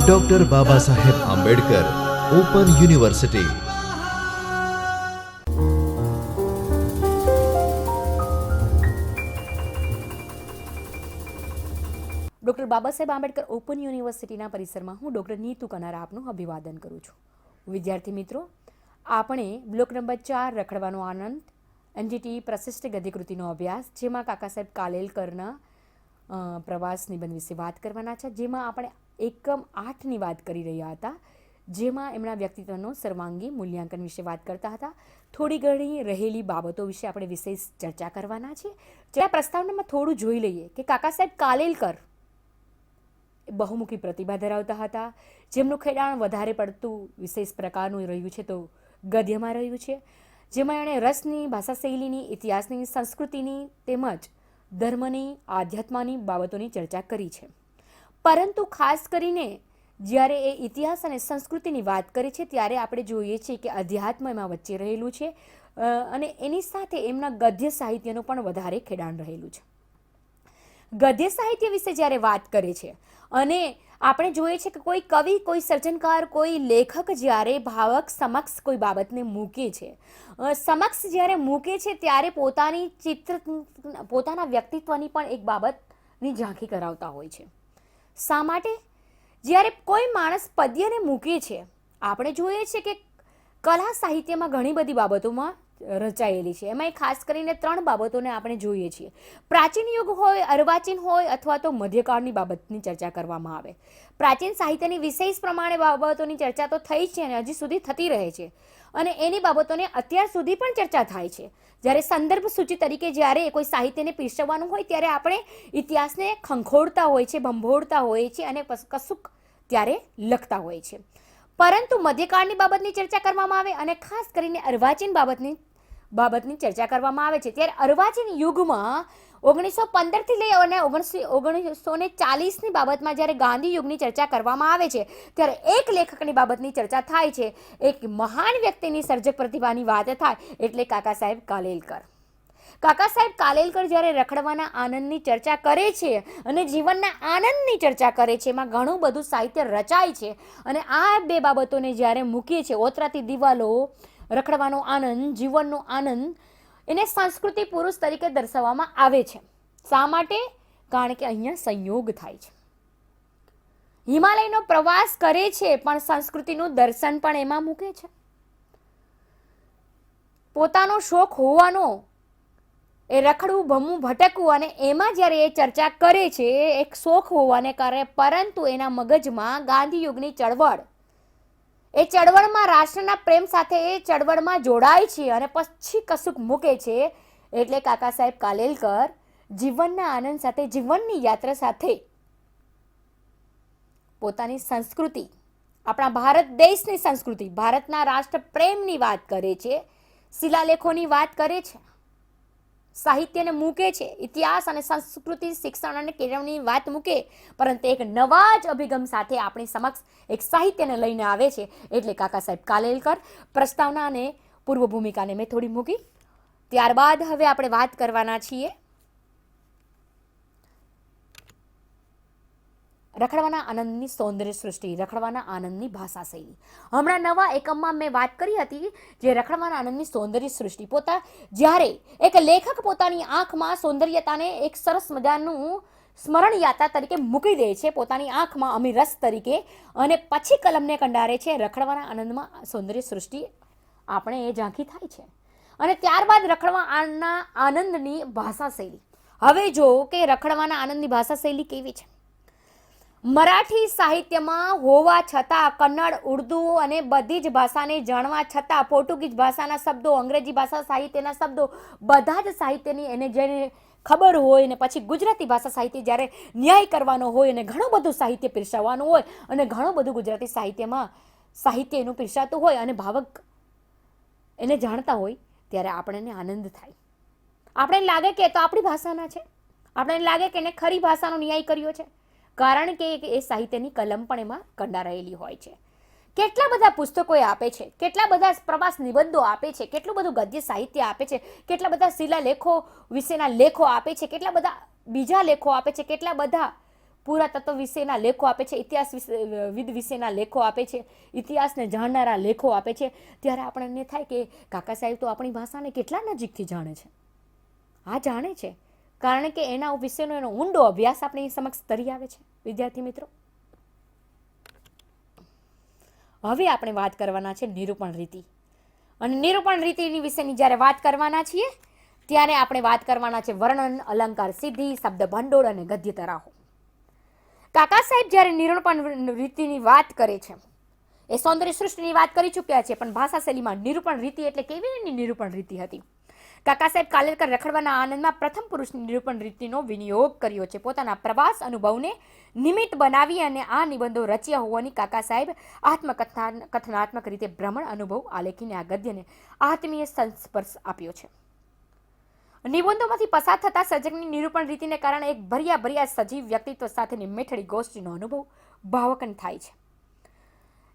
Doctor Babasaheb Ambedkar open university doctor Babasaheb Ambedkar open યુનિવર્સિટીના પરિસરમાં હું ડોક્ટર નીતુ કનારા આપનું અભિવાદન કરું છું. વિદ્યાર્થી મિત્રો, આપણે બ્લોક નંબર ચાર રખડવાનો આનંદ એનજીટી પ્રશિષ્ટ ગતિકૃતિનો અભ્યાસ, જેમાં કાકા સાહેબ કાલેલકરના પ્રવાસ નિબંધ વિશે વાત કરવાના છે. જેમાં આપણે એકમ આઠની વાત કરી રહ્યા હતા, જેમાં એમના વ્યક્તિત્વનો સર્વાંગી મૂલ્યાંકન વિશે વાત કરતા હતા. થોડી ઘણી રહેલી બાબતો વિશે આપણે વિશેષ ચર્ચા કરવાના છે જ્યાં પ્રસ્તાવનામાં થોડું જોઈ લઈએ કે કાકા સાહેબ કાલેલકર બહુમુખી પ્રતિભા ધરાવતા હતા. જેમનું ખેડાણ વધારે પડતું વિશેષ પ્રકારનું રહ્યું છે તો ગદ્યમાં રહ્યું છે. જેમાં એણે રસની ભાષા શૈલીની ઇતિહાસની, સંસ્કૃતિની તેમજ ધર્મની, આધ્યાત્મની બાબતોની ચર્ચા કરી છે. પરંતુ ખાસ કરીને જ્યારે એ ઇતિહાસ અને સંસ્કૃતિની વાત કરે છે, ત્યારે આપણે જોઈએ છીએ કે અધ્યાત્મ એમાં વચ્ચે રહેલું છે અને એની સાથે એમના ગદ્ય સાહિત્યનું પણ વધારે ખેડાણ રહેલું છે. ગદ્ય સાહિત્ય વિશે જ્યારે વાત કરે છે, અને આપણે જોઈએ છે કે કોઈ કવિ, કોઈ સર્જનકાર, કોઈ લેખક જ્યારે ભાવક સમક્ષ કોઈ બાબતને મૂકે છે. સમક્ષ જ્યારે મૂકે છે ત્યારે પોતાની ચિત્ર, પોતાના વ્યક્તિત્વની પણ એક બાબતની ઝાંખી કરાવતા હોય છે. શા માટે? જ્યારે કોઈ માણસ પદ્યને મૂકે છે, આપણે જોઈએ છે કે કલા સાહિત્યમાં ઘણી બધી બાબતોમાં રચાયેલી છે. એમાં ખાસ કરીને ત્રણ બાબતોને આપણે જોઈએ છીએ. પ્રાચીન યુગ હોય, અર્વાચીન હોય અથવા તો મધ્યકાળની બાબતની ચર્ચા કરવામાં આવે. પ્રાચીન સાહિત્યની વિશેષ પ્રમાણે બાબતોની ચર્ચા તો થઈ છે અને હજી સુધી થતી રહે છે. અને એની બાબતોને અત્યાર સુધી પણ ચર્ચા થાય છે. જ્યારે સંદર્ભ સૂચિ તરીકે જ્યારે કોઈ સાહિત્યને પીરસવાનું હોય, ત્યારે આપણે ઇતિહાસને ખંખોળતા હોય છે, ભંભોળતા હોય છે અને કશુંક ત્યારે લખતા હોય છે. પરંતુ મધ્યકાળની બાબતની ચર્ચા કરવામાં આવે અને ખાસ કરીને અર્વાચીન બાબતની બાબતની ચર્ચા કરવામાં આવે છે. ત્યારે અર્વાચીન યુગમાં ઓગણીસો પંદરથી લઈ અને ઓગણીસો ને ચાલીસની બાબતમાં જ્યારે ગાંધી યુગની ચર્ચા કરવામાં આવે છે, ત્યારે એક લેખકની બાબતની ચર્ચા થાય છે. એક મહાન વ્યક્તિની સર્જક પ્રતિભાની વાત થાય, એટલે કાકા સાહેબ કાલેલકર. કાકા સાહેબ કાલેલકર જ્યારે રખડવાના આનંદની ચર્ચા કરે છે અને જીવનના આનંદની ચર્ચા કરે છે, એમાં ઘણું બધું સાહિત્ય રચાય છે. અને આ બે બાબતોને જ્યારે મૂકીએ છીએ ઓતરાતી દિવાલો રખડવાનો આનંદ, જીવનનો આનંદ એને સંસ્કૃતિ પુરુષ તરીકે દર્શાવવામાં આવે છે. શા માટે? કારણ કે અહીંયા સંયોગ થાય છે. હિમાલયનો પ્રવાસ કરે છે, પણ સંસ્કૃતિનું દર્શન પણ એમાં મૂકે છે. પોતાનો શોખ હોવાનો, એ રખડવું, ભમવું, ભટકવું અને એમાં જ્યારે એ ચર્ચા કરે છે એક શોખ હોવાને કારણે પરંતુ એના મગજમાં ગાંધી યુગની ચળવળ એ ચળવળમાં રાષ્ટ્રના પ્રેમ સાથે એ ચળવળમાં જોડાય છે અને પછી કશુંક મૂકે છે. એટલે કાકા સાહેબ કાલેલકર જીવનના આનંદ સાથે, જીવનની યાત્રા સાથે પોતાની સંસ્કૃતિ, આપણા ભારત દેશની સંસ્કૃતિ, ભારતના રાષ્ટ્ર પ્રેમની વાત કરે છે, શિલાલેખોની વાત કરે છે. સાહિત્યને મૂકે છે, ઇતિહાસ અને સંસ્કૃતિ શિક્ષણ અને કેળવણી વાત મૂકે, પરંતુ એક નવા જ અભિગમ સાથે આપણી સમક્ષ એક સાહિત્યને લઈને આવે છે. એટલે કાકા સાહેબ કાલેલકર, પ્રસ્તાવના અને પૂર્વ ભૂમિકાને મેં થોડી મૂકી. ત્યારબાદ હવે આપણે વાત કરવાના છીએ રખડવાના આનંદની સૌંદર્ય સૃષ્ટિ, રખડવાના આનંદની ભાષા શૈલી હમણાં નવા એકમમાં મેં વાત કરી હતી જે રખડવાના આનંદની સૌંદર્ય સૃષ્ટિ. પોતા જ્યારે એક લેખક પોતાની આંખમાં સૌંદર્યતાને એક સરસ મજાનું સ્મરણ યાત્રા તરીકે મૂકી દે છે, પોતાની આંખમાં અમી રસ તરીકે અને પછી કલમને કંડારે છે, રખડવાના આનંદમાં સૌંદર્ય સૃષ્ટિ આપણે એ ઝાંખી થાય છે. અને ત્યારબાદ રખડવાના આનંદની ભાષા શૈલી હવે જો કે રખડવાના આનંદની ભાષા શૈલી કેવી છે? મરાઠી સાહિત્યમાં હોવા છતાં કન્નડ, ઉર્દુ અને બધી જ ભાષાને જાણવા છતાં પોર્ટુગીઝ ભાષાના શબ્દો, અંગ્રેજી ભાષા સાહિત્યના શબ્દો, બધા જ સાહિત્યની એને જેને ખબર હોય ને પછી ગુજરાતી ભાષા સાહિત્ય જ્યારે ન્યાય કરવાનો હોય અને ઘણું બધું સાહિત્ય પીરસાવવાનું હોય અને ઘણું બધું ગુજરાતી સાહિત્યમાં સાહિત્ય એનું પીરસાતું હોય અને ભાવક એને જાણતા હોય, ત્યારે આપણને આનંદ થાય. આપણે લાગે કે તો આપણી ભાષાના છે. આપણને લાગે કે એને ખરી ભાષાનો ન્યાય કર્યો છે. કારણ કે એ સાહિત્યની કલમ પણ એમાં કંડારાયેલી હોય છે. કેટલા બધા પુસ્તકો એ આપે છે? કેટલા બધા પ્રવાસ નિબંધો આપે છે? કેટલું બધું ગદ્ય સાહિત્ય આપે છે? કેટલા બધા શિલાલેખો વિશેના લેખો આપે છે? કેટલા બધા બીજા લેખો આપે છે? કેટલા બધા પુરાતત્વ વિશેના લેખો આપે છે? ઇતિહાસ વિશે વિદ વિશેના લેખો આપે છે? ઇતિહાસને જાણનારા લેખો આપે છે? ત્યારે આપણને થાય કે કાકા સાહેબ તો આપણી ભાષાને કેટલા નજીકથી જાણે છે? આ જાણે છે. કારણ કે એના વિશેનો એનો ઊંડો અભ્યાસ આપણી સમક્ષ તરી આવે છે. વિદ્યાર્થી મિત્રો, હવે આપણે વાત કરવાના છે નિરૂપણ રીતિ. અને નિરૂપણ રીતિની વિશેની જ્યારે વાત કરવાના છીએ, ત્યારે આપણે વાત કરવાના છે વર્ણન, અલંકાર, સિદ્ધિ શબ્દ ભંડોળ અને ગદ્ય તરાહો કાકા સાહેબ જ્યારે નિરૂપણ રીતિની વાત કરે છે, એ સૌંદર્ય સૃષ્ટિની વાત કરી ચૂક્યા છે, પણ ભાષા શૈલીમાં નિરૂપણ રીતિ એટલે કેવી એની નિરૂપણ રીતિ હતી? કાકા સાહેબ કાલેલકર રખડવાના આનંદમાં પ્રથમ પુરુષ નિરૂપણ રીતિનો વિનિયોગ કર્યો છે. પોતાના પ્રવાસ અનુભવને નિમિત્ત બનાવી અને આ નિબંધો રચ્યા હોવાની કાકા સાહેબ આત્મકથા કથનાત્મક રીતે ભ્રમણ અનુભવ આલેખીને આ ગદ્યને આત્મીય સંસ્પર્શ આપ્યો છે. નિબંધોમાંથી પસાર થતા સર્જકની નિરૂપણ રીતિને કારણે એક ભર્યા ભર્યા સજીવ વ્યક્તિત્વ સાથેની મેઠડી ગોષ્ઠીનો અનુભવ ભાવકન થાય છે.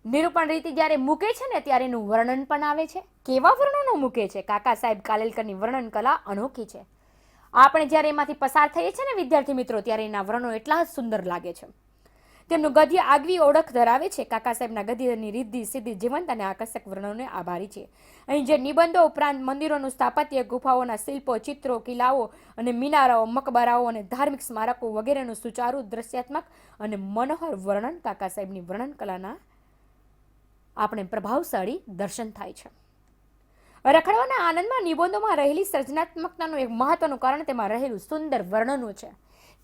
નિરૂપણ રીતિ જ્યારે મૂકે છે ને, ત્યારે એનું વર્ણન પણ આવે છે. કેવા વર્ણનો મૂકે છે? કાકા સાહેબ કાલેલકરની વર્ણન કલા અનોખી છે. આપણે જ્યારે એમાંથી પસાર થઈએ છીએ ને, વિદ્યાર્થી મિત્રો, ત્યારે એના વર્ણો એટલા જ સુંદર લાગે છે. તેમનું ગદ્ય આગવી ઓળખ ધરાવે છે. કાકા સાહેબના ગદ્યની રીતિ સીધી જીવંત અને આકર્ષક વર્ણનોને આભારી છે. અહીં જે નિબંધો ઉપરાંત મંદિરોનું સ્થાપત્ય, ગુફાઓના શિલ્પો, ચિત્રો, કિલ્લાઓ અને મિનારાઓ, મકબરાઓ અને ધાર્મિક સ્મારકો વગેરેનું સુચારુ, દ્રશ્યાત્મક અને મનોહર વર્ણન કાકા સાહેબની વર્ણન કલાના આપણે પ્રભાવશાળી દર્શન થાય છે. રખડવાના આનંદમાં નિબંધોમાં રહેલી સર્જનાત્મકતાનું એક મહત્વનું કારણ તેમાં રહેલું સુંદર વર્ણનો છે.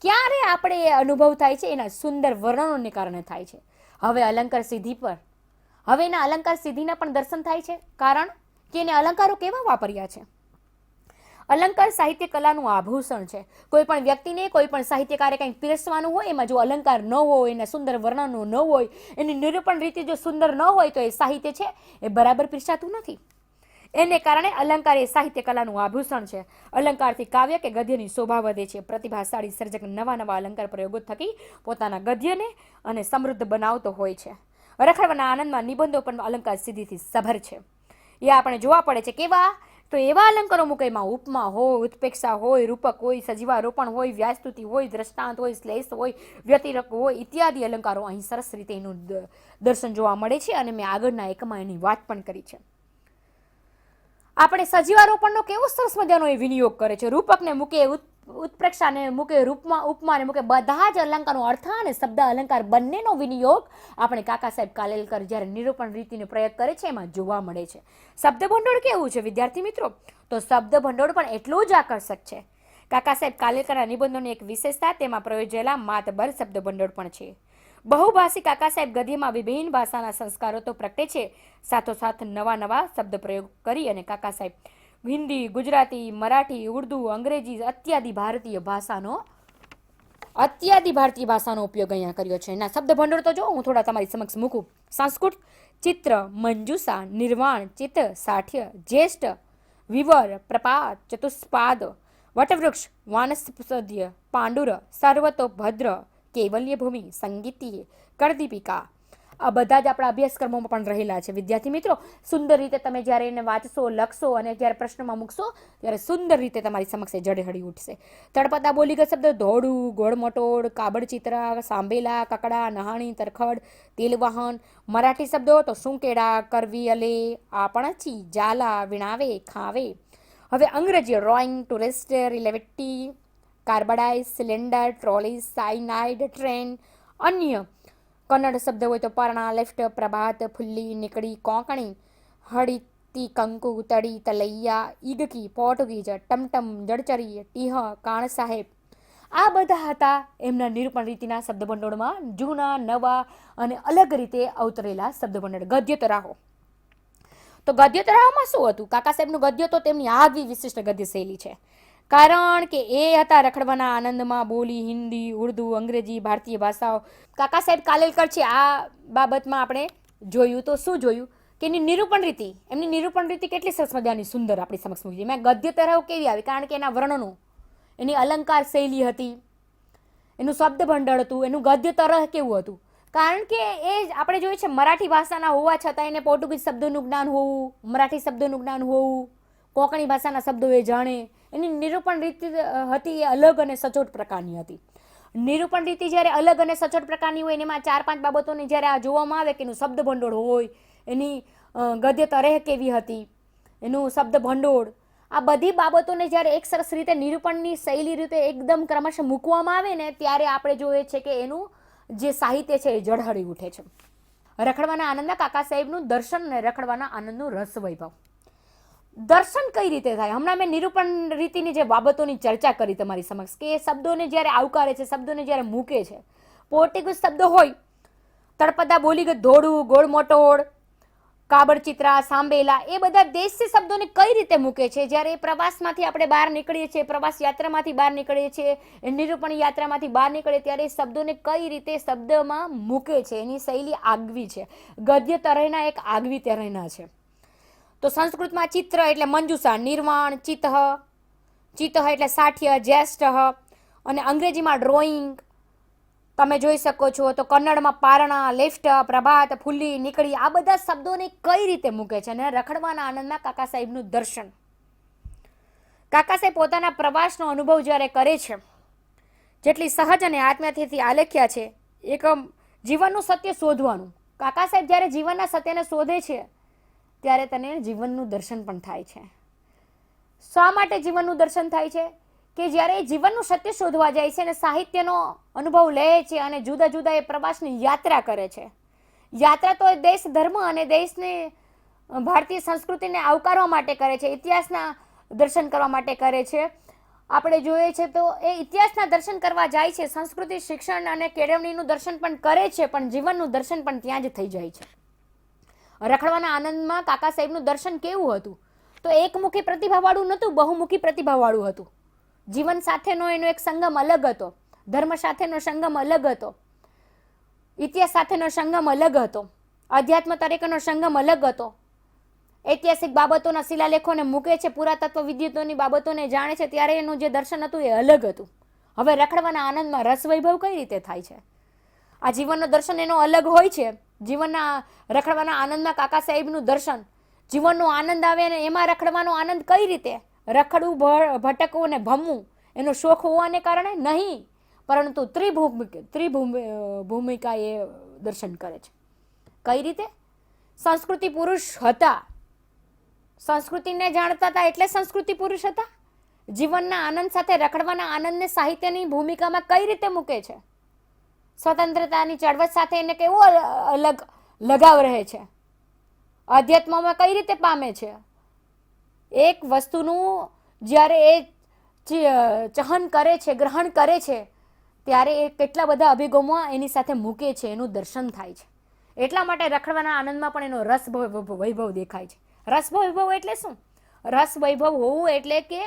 ક્યારે આપણે એ અનુભવ થાય છે? એના સુંદર વર્ણનોને કારણે થાય છે. હવે અલંકાર સિદ્ધિ પર. હવે એના અલંકાર સિદ્ધિના પણ દર્શન થાય છે. કારણ કે એને અલંકારો કેવા વાપર્યા છે? અલંકાર સાહિત્ય કલાનું આભૂષણ છે. કોઈ પણ વ્યક્તિને કોઈ પણ સાહિત્યકારે કંઈક પીરસવાનું હોય, એમાં જો અલંકાર ન હોય, એના સુંદર વર્ણનો ન હોય, એની નિરૂપણ રીતે જો સુંદર ન હોય, તો એ સાહિત્ય છે, એ બરાબર પીરસાતું નથી. એને કારણે અલંકાર એ સાહિત્ય કલાનું આભૂષણ છે. અલંકારથી કાવ્ય કે ગદ્યની શોભા વધે છે. પ્રતિભાશાળી સર્જક નવા નવા અલંકાર પ્રયોગો થકી પોતાના ગદ્યને અને સમૃદ્ધ બનાવતો હોય છે. રખડવાના આનંદમાં નિબંધો પણ અલંકાર સિદ્ધિથી સભર છે. એ આપણે જોવા પડે છે કેવા તો એવા અલંકારો મૂકે એમાં ઉપમા હોય, ઉત્પેક્ષા હોય, રૂપક હોય, સજીવારોપણ હોય, વ્યાસ્તુતિ હોય, દ્રષ્ટાંત હોય શ્લેષ હોય, વ્યતિરક હોય, ઇત્યાદિ અલંકારો અહીં સરસ રીતે એનું દર્શન જોવા મળે છે અને મેં આગળના એકમાં એની વાત પણ કરી છે. આપણે સજીવારોપણનો કેવો સરસ મજાનો એ વિનિયોગ કરે છે. રૂપકને મૂકે ઉત- ઉત્પ્રેક્ષાને મૂકે રૂપમાં ઉપમાને મૂકે બધા જ અલંકારનો અર્થ અને શબ્દ અલંકાર બંનેનો વિનિયોગ આપણે કાકા સાહેબ કાલેલકર જ્યારે નિરૂપણ રીતિનો પ્રયોગ કરે છે, એમાં જોવા મળે છે. શબ્દ ભંડોળ કેવું છે, વિદ્યાર્થી મિત્રો? તો શબ્દ ભંડોળ પણ એટલું જ આકર્ષક છે. કાકા સાહેબ કાલેલકરના નિબંધોની એક વિશેષતા, તેમાં પ્રયોજેલા માતબર શબ્દ ભંડોળ પણ છે. બહુભાષી કાકા સાહેબ ગધીમાં વિભિન્ન ભાષાના સંસ્કારો તો પ્રગટે છે. સાથોસાથ નવા નવા શબ્દ પ્રયોગ કરી અને કાકા સાહેબ હિન્દી, ગુજરાતી, મરાઠી, ઉર્દુ, અંગ્રેજી અત્યાદિ ભારતીય ભાષાનો અત્યાદિ ભારતીય ભાષાનો ઉપયોગ અહીંયા કર્યો છે. એના શબ્દ ભંડોળ તો જો, હું થોડા તમારી સમક્ષ મૂકું. સંસ્કૃત, ચિત્ર, મંજુષા, નિર્વાણ, ચિત્ત, સાઠ્ય, જ્યેષ્ઠ, વિવર, પ્રપાત, ચતુષ્પાદ, વટવૃક્ષ વાનસ્પદ્ય પાંડુર, સર્વતોભદ્ર, કેવલ્યભૂમિ, સંગીતી, કરદીપિકા આ બધા જ આપણા અભ્યાસક્રમોમાં પણ રહેલા છે. વિદ્યાર્થી મિત્રો, સુંદર રીતે તમે જ્યારે એને વાંચશો, લખશો અને જ્યારે પ્રશ્નમાં મૂકશો, ત્યારે સુંદર રીતે તમારી સમક્ષ એ જડહળી ઉઠશે. તળપદા બોલીગત શબ્દ, ધોળું, ગોળમટોળ કાબડચિત્રા સાંભેલા, કકડા, નહાણી, તરખડ તેલવાહન મરાઠી શબ્દો તો સુંકેડા કરવી, અલે આપણચી જાલા વિણાવે, ખાવે. હવે અંગ્રેજી, રોઈંગ, ટુરિસ્ટ, રિલેવિટી, કાર્બડાઇઝ, સિલિન્ડર, ટ્રોલી સાઇનાઇડ ટ્રેન, અન્ય કન્નડ શબ્દ હોય તો પરણા લેફ્ટ પ્રભાત, ફુલ્લી, નીકળી, કોંકણી, હળીતી, કંકુ, તળી, તલૈયા ઈગકી પોર્ટુગીઝ, ટમટમ, જળચરી, ટીહ, કાણ સાહેબ. આ બધા હતા એમના નિરૂપણ રીતિના શબ્દભંડોળમાં જૂના, નવા અને અલગ રીતે અવતરેલા શબ્દભંડોળ. ગદ્ય તરાહો. તો ગદ્ય તરાહમાં શું હતું? કાકા સાહેબનું ગદ્ય તો તેમની આગવી વિશિષ્ટ ગદ્ય શૈલી છે. કારણ કે એ હતા રખડવાના આનંદમાં બોલી હિન્દી, ઉર્દુ, અંગ્રેજી, ભારતીય ભાષાઓ. કાકા સાહેબ કાલેલકર છે, આ બાબતમાં આપણે જોયું તો શું જોયું? કે એની નિરૂપણ રીતિ, એમની નિરૂપણ રીતિ કેટલી સરસ મજાની સુંદર આપણી સમક્ષ મૂકી એમાં ગદ્ય તરાવ કેવી આવી? કારણ કે એના વર્ણનો, એની અલંકાર શૈલી હતી, એનું શબ્દ ભંડળ હતું, એનું ગદ્ય તરહ કેવું હતું? કારણ કે એ જ આપણે જોઈએ છે, મરાઠી ભાષાના હોવા છતાં એને પોર્ટુગીઝ શબ્દોનું જ્ઞાન હોવું, મરાઠી શબ્દોનું જ્ઞાન હોવું, કોંકણી ભાષાના શબ્દો એ જાણે એની નિરૂપણ રીતિ હતી એ અલગ અને સચોટ પ્રકારની હતી. નિરૂપણ રીતિ જ્યારે અલગ અને સચોટ પ્રકારની હોય, એમાં ચાર પાંચ બાબતોને જ્યારે આ જોવામાં આવે કે એનું શબ્દ ભંડોળ હોય, એની ગદ્ય તરેહ કેવી હતી, એનું શબ્દ ભંડોળ આ બધી બાબતોને જ્યારે એક સરસ રીતે નિરૂપણની શૈલી રીતે એકદમ ક્રમશ મૂકવામાં આવે ને, ત્યારે આપણે જોઈએ છે કે એનું જે સાહિત્ય છે એ ઝળહળી ઉઠે છે. રખડવાના આનંદના કાકા સાહેબનું દર્શન અને રખડવાના આનંદનું રસ વૈભવ. દર્શન કઈ રીતે થાય? હમણાં મેં નિરૂપણ રીતિની જે બાબતોની ચર્ચા કરી તમારી સમક્ષ, કે એ શબ્દોને જ્યારે આવકારે છે, શબ્દોને જ્યારે મૂકે છે. પોર્ટુગીઝ શબ્દો હોય, તળપદા બોલી ગયો ધોળું ગોળ મોટોળ કાબરચિત્રા, સાંબેલા, એ બધા દેશી શબ્દોને કઈ રીતે મૂકે છે? જ્યારે પ્રવાસમાંથી આપણે બહાર નીકળીએ છીએ, પ્રવાસ યાત્રામાંથી બહાર નીકળીએ છીએ નિરૂપણ યાત્રામાંથી બહાર નીકળીએ, ત્યારે એ શબ્દોને કઈ રીતે શબ્દમાં મૂકે છે? એની શૈલી આગવી છે. ગદ્ય તરહના એક આગવી તરહના છે. તો સંસ્કૃતમાં ચિત્ર એટલે મંજુષા, નિર્વાણ, ચિત્ત. ચિત્ત એટલે સાઠ્ય, જ્યેષ્ઠ. અને અંગ્રેજીમાં ડ્રોઈંગ તમે જોઈ શકો છો તો કન્નડમાં પારણા લેફ્ટ પ્રભાત, ફુલ્લી, નીકળી, આ બધા શબ્દોને કઈ રીતે મૂકે છે અને રખડવાના આનંદમાં કાકા સાહેબનું દર્શન. કાકા સાહેબ પોતાના પ્રવાસનો અનુભવ જ્યારે કરે છે, જેટલી સહજ અને આત્મીયતાથી આલેખ્યા છે, એક જીવનનું સત્ય શોધવાનું. કાકા સાહેબ જ્યારે જીવનના સત્યને શોધે છે ત્યારે તને જીવનનું દર્શન પણ થાય છે. શા માટે જીવનનું દર્શન થાય છે? કે જ્યારે એ જીવનનું સત્ય શોધવા જાય છે અને સાહિત્યનો અનુભવ લે છે અને જુદા જુદા એ પ્રવાસની યાત્રા કરે છે. યાત્રા તો એ દેશ ધર્મ અને દેશને ભારતીય સંસ્કૃતિને આવકારવા માટે કરે છે, ઇતિહાસના દર્શન કરવા માટે કરે છે. આપણે જોઈએ છે તો એ ઇતિહાસના દર્શન કરવા જાય છે, સંસ્કૃતિ, શિક્ષણ અને કેળવણીનું દર્શન પણ કરે છે, પણ જીવનનું દર્શન પણ ત્યાં જ થઈ જાય છે. રખડવાના આનંદમાં કાકા સાહેબનું દર્શન કેવું હતું? તો એકમુખી પ્રતિભાવાળું નહોતું, બહુમુખી પ્રતિભાવાળું હતું. જીવન સાથેનો એનો એક સંગમ અલગ હતો. ધર્મ સાથેનો સંગમ અલગ હતો. ઇતિહાસ સાથેનો સંગમ અલગ હતો. અધ્યાત્મ તરીકેનો સંગમ અલગ હતો. ઐતિહાસિક બાબતોના શિલાલેખોને મૂકે છે, પુરાતત્વ વિદ્યુતોની બાબતોને જાણે છે, ત્યારે એનું જે દર્શન હતું એ અલગ હતું. હવે રખડવાના આનંદમાં રસ વૈભવ કઈ રીતે થાય છે? આ જીવનનો દર્શન એનો અલગ હોય છે જીવનના રખડવાના આનંદમાં કાકા સાહેબનું દર્શન. જીવનનો આનંદ આવે અને એમાં રખડવાનો આનંદ કઈ રીતે? રખડવું ભટકવું અને ભમવું એનો શોખ હોવાને કારણે નહીં. પરંતુ ત્રિભૂમિ ત્રિભૂમિ ભૂમિકા એ દર્શન કરે છે. કઈ રીતે? સંસ્કૃતિ પુરુષ હતા. સંસ્કૃતિને જાણતા હતા એટલે સંસ્કૃતિ પુરુષ હતા? જીવનના આનંદ સાથે રખડવાના આનંદને સાહિત્યની ભૂમિકામાં કઈ રીતે મૂકે છે? સ્વતંત્રતાની ચળવળ સાથે એને કેવો અલગ લગાવ રહે છે? અધ્યાત્મમાં કઈ રીતે પામે છે? એક વસ્તુનું જ્યારે એ ચહન કરે છે, ગ્રહણ કરે છે, ત્યારે એ કેટલા બધા અભિગમો એની સાથે મૂકે છે, એનું દર્શન થાય છે. એટલા માટે રખડવાના આનંદમાં પણ એનો રસ વૈભવ દેખાય છે. રસ વૈભવ એટલે શું? રસ વૈભવ હોવું એટલે કે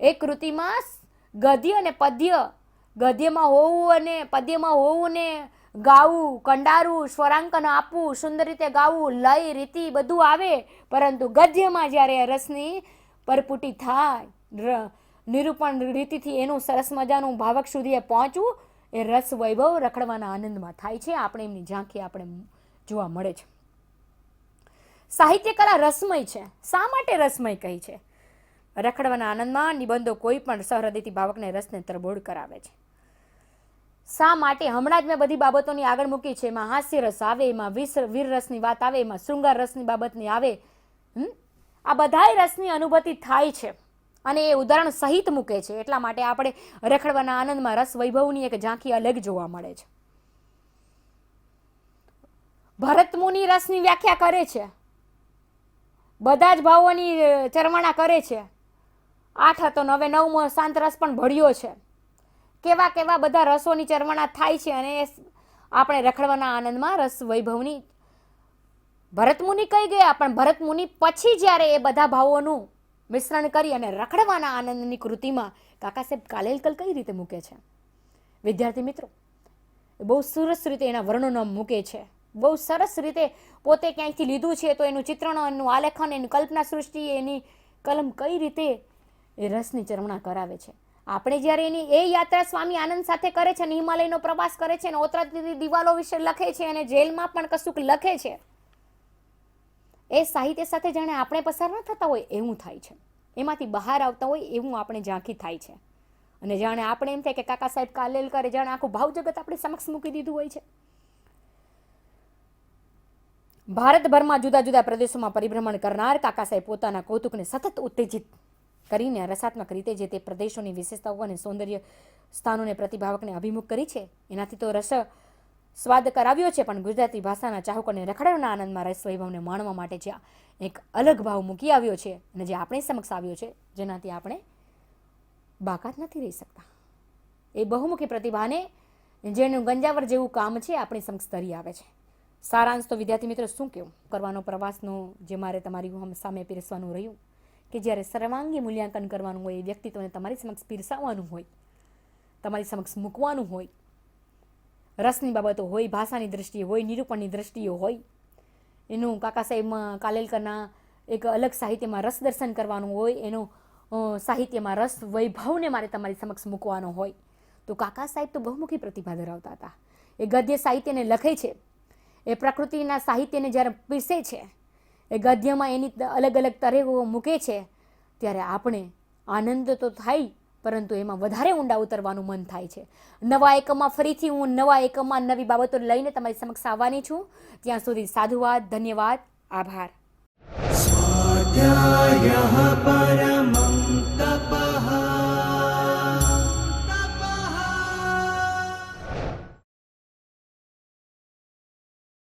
એ કૃતિમાં ગદ્ય અને પદ્ય ગદ્યમાં હોવું અને પદ્યમાં હોવું ને ગાવું કંડારવું સ્વરાંકન આપવું, સુંદર રીતે ગાવું, લય, રીતિ બધું આવે, પરંતુ ગદ્યમાં જ્યારે રસની પરપુટી થાય નિરૂપણ રીતિથી એનું સરસ મજાનું ભાવક સુધી એ પહોંચવું, એ રસ વૈભવ રખડવાના આનંદમાં થાય છે. આપણે એમની ઝાંખી આપણે જોવા મળે છે. સાહિત્ય કલા રસમય છે. શા માટે રસમય કહી છે? રખડવાના આનંદમાં નિબંધો કોઈ પણ સહૃદયથી ભાવકને રસને તરબોળ કરાવે છે. શા માટે? હમણાં જ મેં બધી બાબતોની આગળ મૂકી છે. એમાં હાસ્ય રસ આવે, એમાં વિસ, વીર રસની વાત આવે, એમાં શૃંગાર રસની બાબતની આવે? આ બધાય રસની અનુભૂતિ થાય છે અને એ ઉદાહરણ સહિત મૂકે છે. એટલા માટે આપણે રખડવાના આનંદમાં રસ વૈભવની એક ઝાંખી અલગ જોવા મળે છે. ભરત મુનિ રસની વ્યાખ્યા કરે છે. બધા જ ભાવોની ચરવાણા કરે છે. આઠ હતો, નવે, નવમો શાંત રસ પણ ભળ્યો છે. કેવા કેવા બધા રસોની ચરવણા થાય છે અને એ આપણે રખડવાના આનંદમાં રસ વૈભવની ભરત મુનિ કઈ ગયા, પણ ભરત મુનિ પછી જ્યારે એ બધા ભાવોનું મિશ્રણ કરી અને રખડવાના આનંદની કૃતિમાં કાકા સાહેબ કાલેલકલ કઈ રીતે મૂકે છે? વિદ્યાર્થી મિત્રો, એ બહુ સરસ રીતે એના વર્ણનો મૂકે છે. બહુ સરસ રીતે પોતે ક્યાંયથી લીધું છે તો એનું ચિત્રણ, એનું આલેખન, એની કલ્પના સૃષ્ટિ, એની કલમ કઈ રીતે એ રસની ચરવણા કરાવે છે? આપણે જ્યારે એની એ યાત્રા સ્વામી આનંદ સાથે કરે છે અને હિમાલયનો પ્રવાસ કરે છે અને ઓતરાતી દિવાલો વિશે લખે છે અને જેલમાં પણ કશુંક લખે છે, એ સાહિત્ય સાથે જાણે આપણે પસાર ન થતા હોય એવું થાય છે. એમાંથી બહાર આવતા હોય એવું આપણે ઝાંખી થાય છે. અને જાણે આપણે એમ થાય કે કાકા સાહેબ કાલેલ કરે, જાણે આખું ભાવ જગત આપણે સમક્ષ મૂકી દીધું હોય છે. ભારતભરમાં જુદા જુદા પ્રદેશોમાં પરિભ્રમણ કરનાર કાકા સાહેબ પોતાના કૌતુકને સતત ઉત્તેજિત કરીને રસાત્મક રીતે જે તે પ્રદેશોની વિશેષતાઓ અને સૌંદર્ય સ્થાનોને, પ્રતિભાવકને અભિમુખ કરી છે. એનાથી તો રસ સ્વાદ કરાવ્યો છે, પણ ગુજરાતી ભાષાના ચાહકોને રખડવાના આનંદમાં રસ વૈભવને માણવા માટે જ્યાં એક અલગ ભાવ મૂકી આવ્યો છે અને જે આપણી સમક્ષ આવ્યો છે, જેનાથી આપણે બાકાત નથી રહી શકતા. એ બહુમુખી પ્રતિભાને જેનું ગંજાવર જેવું કામ છે, આપણી સમક્ષ તરી આવે છે. સારાંશ તો વિદ્યાર્થી મિત્રો શું કહેવું? કરવાનો પ્રવાસનો જે મારે તમારી સામે પીરસવાનું રહ્યું. કે જ્યારે સર્વાંગી મૂલ્યાંકન કરવાનું હોય એ વ્યક્તિત્વને તમારી સમક્ષ પીરસાવવાનું હોય, તમારી સમક્ષ મૂકવાનું હોય, રસની બાબતો હોય, ભાષાની દ્રષ્ટિએ હોય, નિરૂપણની દ્રષ્ટિએ હોય, એનું કાકા સાહેબમાં કાલેલકરના એક અલગ સાહિત્યમાં રસ દર્શન કરવાનું હોય, એનો સાહિત્યમાં રસ, વૈભવને મારે તમારી સમક્ષ મૂકવાનો હોય, તો કાકા સાહેબ તો બહુમુખી પ્રતિભા ધરાવતા હતા. એ ગદ્ય સાહિત્યને લખે છે. એ પ્રકૃતિના સાહિત્યને જ્યારે પીરસે છે એ ગદ્યમાં એની અલગ અલગ તરેવો મૂકે છે, ત્યારે આપણે આનંદ તો થાય, પરંતુ એમાં વધારે ઊંડા ઉતરવાનું મન થાય છે. નવા એકમમાં ફરીથી હું નવા એકમમાં નવી બાબતો લઈને તમારી સમક્ષ આવવાની છું. ત્યાં સુધી સાધુવાદ, ધન્યવાદ, આભાર. પરમં તપા